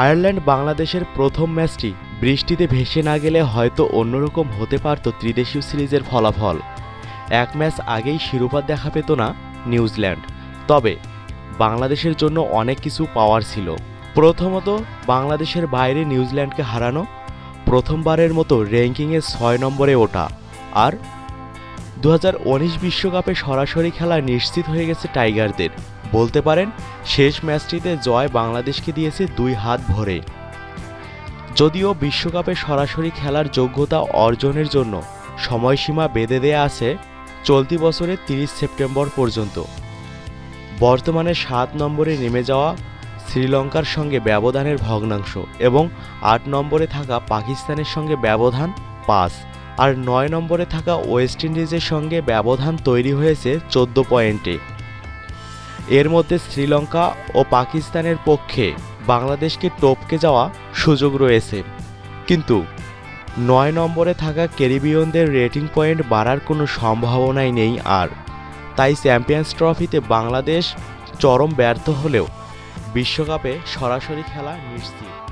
Ireland বাংলাদেশের প্রথম ম্যাচটি বৃষ্টিতে ভেসে না গেলে হয়তো অন্যরকম হতে পারত ত্রিদেশীয় সিরিজের ফলাফল। এক ম্যাচ আগেই শিরোপা দেখা পেত না নিউজিল্যান্ড। তবে বাংলাদেশের জন্য অনেক কিছু পাওয়ার ছিল। প্রথমত, বাংলাদেশের বাইরে নিউজিল্যান্ডকে হারানো, প্রথমবারের মতো র্যাঙ্কিংয়ে ছয় নম্বরে ওঠা, আর দু বিশ্বকাপে সরাসরি খেলা নিশ্চিত হয়ে গেছে টাইগারদের। বলতে পারেন, শেষ ম্যাচটিতে জয় বাংলাদেশকে দিয়েছে দুই হাত ভরে। যদিও বিশ্বকাপে সরাসরি খেলার যোগ্যতা অর্জনের জন্য সময়সীমা বেঁধে দেয়া আছে চলতি বছরের তিরিশ সেপ্টেম্বর পর্যন্ত। বর্তমানে সাত নম্বরে নেমে যাওয়া শ্রীলঙ্কার সঙ্গে ব্যবধানের ভগ্নাংশ এবং আট নম্বরে থাকা পাকিস্তানের সঙ্গে ব্যবধান পাঁচ। আর নয় নম্বরে থাকা ওয়েস্ট ইন্ডিজের সঙ্গে ব্যবধান তৈরি হয়েছে চোদ্দ পয়েন্টে। এর মধ্যে শ্রীলঙ্কা ও পাকিস্তানের পক্ষে বাংলাদেশকে টপকে যাওয়া সুযোগ রয়েছে। কিন্তু নয় নম্বরে থাকা ক্যারিবিয়নদের রেটিং পয়েন্ট বাড়ার কোনো সম্ভাবনাই নেই আর। তাই চ্যাম্পিয়ন্স ট্রফিতে বাংলাদেশ চরম ব্যর্থ হলেও বিশ্বকাপে সরাসরি খেলা নিশ্চিত।